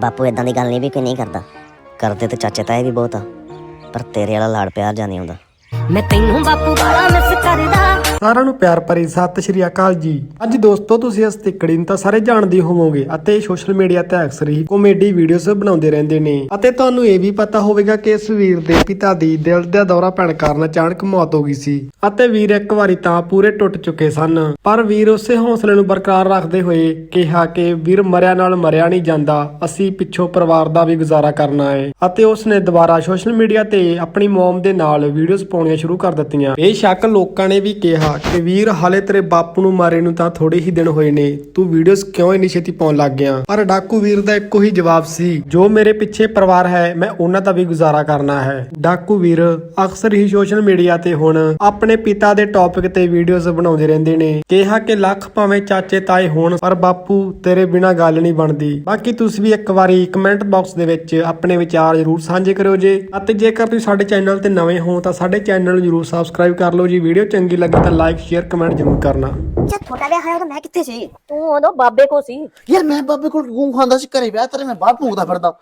ਬਾਪੂ ਇਦਾਂ ਦੀ ਗੱਲ ਨਹੀਂ ਵੀ ਕੋਈ ਨਹੀਂ ਕਰਦਾ। ਕਰਦੇ ਤੇ ਚਾਚੇ ਤਾਏ ਵੀ ਬਹੁਤ ਆ, ਪਰ ਤੇਰੇ ਵਾਲਾ ਲਾੜ ਪਿਆਰ ਜਾਂ ਨਹੀਂ ਆਉਂਦਾ। ਮੈਂ ਤੈਨੂੰ ਬਾਪੂ ਬੜਾ ਮਿਸ ਸਾਰਿਆਂ ਨੂੰ ਪਿਆਰ ਭਰੀ ਸਤਿ ਸ਼੍ਰੀ ਅਕਾਲ ਜੀ। ਅੱਜ ਦੋਸਤੋ, ਤੁਸੀਂ ਇਸ ਤਿੱਕੜੀ ਨੂੰ ਤਾਂ ਸਾਰੇ ਜਾਣਦੇ ਹੋਵੋਗੇ ਅਤੇ ਸੋਸ਼ਲ ਮੀਡੀਆ ਤੇ ਅਕਸਰ ਹੀ ਕਾਮੇਡੀ ਵੀਡੀਓਜ਼ ਬਣਾਉਂਦੇ ਰਹਿੰਦੇ ਨੇ। ਅਤੇ ਤੁਹਾਨੂੰ ਇਹ ਵੀ ਪਤਾ ਹੋਵੇਗਾ ਕਿ ਇਸ ਵੀਰ ਦੇ ਪਿਤਾ ਦੀ ਦਿਲ ਦਾ ਦੌਰਾ ਪੈਣ ਕਾਰਨ ਅਚਾਨਕ ਮੌਤ ਹੋ ਗਈ ਸੀ ਅਤੇ ਵੀਰ ਇੱਕ ਵਾਰੀ ਤਾਂ ਪੂਰੇ ਟੁੱਟ ਚੁੱਕੇ ਸਨ। ਪਰ ਵੀਰ ਉਸੇ ਹੌਸਲੇ ਨੂੰ ਬਰਕਰਾਰ ਰੱਖਦੇ ਹੋਏ ਕਿਹਾ ਕਿ, ਵੀਰ, ਮਰਿਆ ਨਾਲ ਮਰਿਆ ਨਹੀਂ ਜਾਂਦਾ। ਅਸੀਂ ਪਿੱਛੋਂ ਪਰਿਵਾਰ ਦਾ ਵੀ ਗੁਜ਼ਾਰਾ ਕਰਨਾ ਹੈ। ਅਤੇ ਉਸਨੇ ਦੁਬਾਰਾ ਸੋਸ਼ਲ ਮੀਡੀਆ ਤੇ ਆਪਣੀ ਮੌਮ ਦੇ ਨਾਲ ਵੀਡੀਓਜ਼ ਪਾਉਣੀਆਂ ਸ਼ੁਰੂ ਕਰ ਦਿੱਤੀਆਂ। ਇਹ ਸ਼ੱਕ ਲੋਕਾਂ ਨੇ ਵੀ ਕਿਹਾ ਕਿ ਵੀਰ, ਹਾਲੇ ਤੇਰੇ ਬਾਪੂ ਨੂੰ ਮਾਰੇ ਨੂੰ ਤਾਂ ਥੋੜੇ ਹੀ ਦਿਨ ਹੋਏ ਨੇ। ਤੂੰ ਵੀਡੀਓਜ਼ ਕਿਉਂ ਇੰਨੀ ਛੇਤੀ ਪਾਉਣ ਲੱਗ ਗਿਆ? ਪਰ ਡਾਕੂ ਵੀਰ ਦਾ ਇੱਕੋ ਹੀ ਜਵਾਬ ਸੀ, ਜੋ ਮੇਰੇ ਪਿੱਛੇ ਪਰਿਵਾਰ ਹੈ, ਮੈਂ ਉਹਨਾਂ ਦਾ ਵੀ ਗੁਜ਼ਾਰਾ ਕਰਨਾ ਹੈ। ਡਾਕੂ ਵੀਰ, ਅਕਸਰ ਹੀ ਸੋਸ਼ਲ ਮੀਡੀਆ ਤੇ ਹੁਣ ਆਪਣੇ ਪਿਤਾ ਦੇ ਟੌਪਿਕ ਤੇ ਵੀਡੀਓਜ਼ ਬਣਾਉਂਦੇ ਰਹਿੰਦੇ ਨੇ। ਕਿਹਾ ਕਿ ਲੱਖ ਭਾਵੇਂ ਚਾਚੇ ਤਾਏ ਹੋਣ, ਪਰ ਬਾਪੂ ਤੇਰੇ ਬਿਨਾ ਗੱਲ ਨਹੀਂ ਬਣਦੀ। ਬਾਕੀ ਤੁਸੀਂ ਵੀ ਇੱਕ ਵਾਰੀ ਕਮੈਂਟ ਬਾਕਸ ਦੇ ਵਿੱਚ ਆਪਣੇ ਵਿਚਾਰ ਜ਼ਰੂਰ ਸਾਂਝੇ ਕਰਿਓ ਜੇ। ਅਤੇ ਜੇਕਰ ਤੁਸੀਂ ਸਾਡੇ ਚੈਨਲ ਤੇ ਨਵੇਂ ਹੋ, ਤਾਂ ਸਾਡੇ ਚੈਨਲ ਨੂੰ ਜ਼ਰੂਰ ਸਬਸਕ੍ਰਾਈਬ ਕਰ ਲਓ ਜੀ। ਵੀਡੀਓ ਚੰਗੀ ਲੱਗੀ ਤਾਂ ਲਾਈਕ ਸ਼ੇਅਰ ਕਮੈਂਟ ਜ਼ਰੂਰ ਕਰਨਾ। ਜਦ ਤੁਹਾਡਾ ਵਿਆਹ ਹੋਇਆ ਉਦੋਂ ਮੈਂ ਕਿੱਥੇ ਸੀ? ਤੂੰ ਉਦੋਂ ਬਾਬੇ ਕੋ ਸੀ। ਯਾਰ ਮੈਂ ਬਾਬੇ ਕੋਲ ਗੂੰ ਖਾਂਦਾ ਸੀ ਘਰੇ ਵਿਆਹ ਤੇਰੇ ਮੈਂ ਬਾਹਰ ਭੂਕਦਾ ਫਿਰਦਾ।